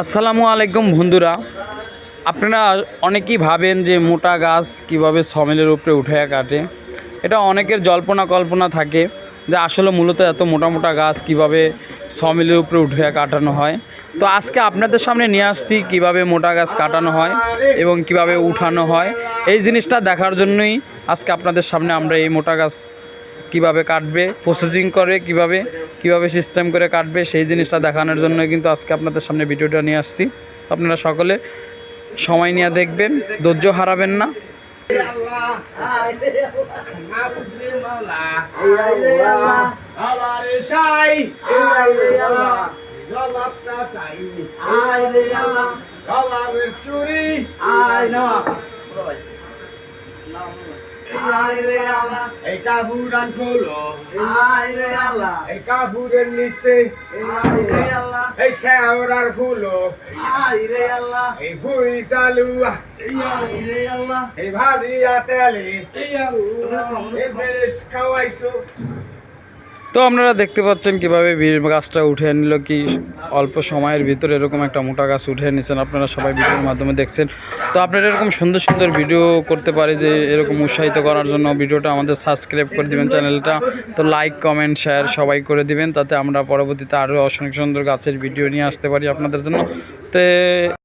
আসসালামু আলাইকুম বন্ধুরা। আপনারা অনেকেই ভাবেন যে মোটা গাছ কীভাবে সমেলের উপরে উঠে কাটে। এটা অনেকের জল্পনা কল্পনা থাকে যে আসলে মূলত এত মোটা মোটা গাছ কীভাবে সমেলের উপরে উঠে কাটানো হয়। তো আজকে আপনাদের সামনে নিয়ে আসছি কীভাবে মোটা গাছ কাটানো হয় এবং কীভাবে উঠানো হয়। এই জিনিসটা দেখার জন্যই আজকে আপনাদের সামনে আমরা এই মোটা গাছ কীভাবে কাটবে প্রসেসিং করে কীভাবে কীভাবে সিস্টেম করে কাটবে সেই জিনিসটা দেখানোর জন্য কিন্তু আজকে আপনাদের সামনে ভিডিওটা নিয়ে আসছি। আপনারা সকলে সময় নিয়ে দেখবেন ধৈর্য হারাবেন না। চুরি এই কাপুরান খোলো এই কাপুরের নিচে। এই শেওরার ফুলো। এই ফুই চালু এই ভাজিয়া তেলে। এই বেশ খাওয়াইছো। তো আপনারা দেখতে পাচ্ছেন কীভাবে গাছটা উঠে নিল কি অল্প সময়ের ভিতরে এরকম একটা মোটা গাছ উঠে নিয়েছেন আপনারা সবাই ভিডিওর মাধ্যমে দেখছেন। তো আপনারা এরকম সুন্দর সুন্দর ভিডিও করতে পারে যে এরকম উৎসাহিত করার জন্য ভিডিওটা আমাদের সাবস্ক্রাইব করে দিবেন চ্যানেলটা। তো লাইক কমেন্ট শেয়ার সবাই করে দিবেন, তাতে আমরা পরবর্তীতে আরও অসংখ্য সুন্দর গাছের ভিডিও নিয়ে আসতে পারি আপনাদের জন্য। তো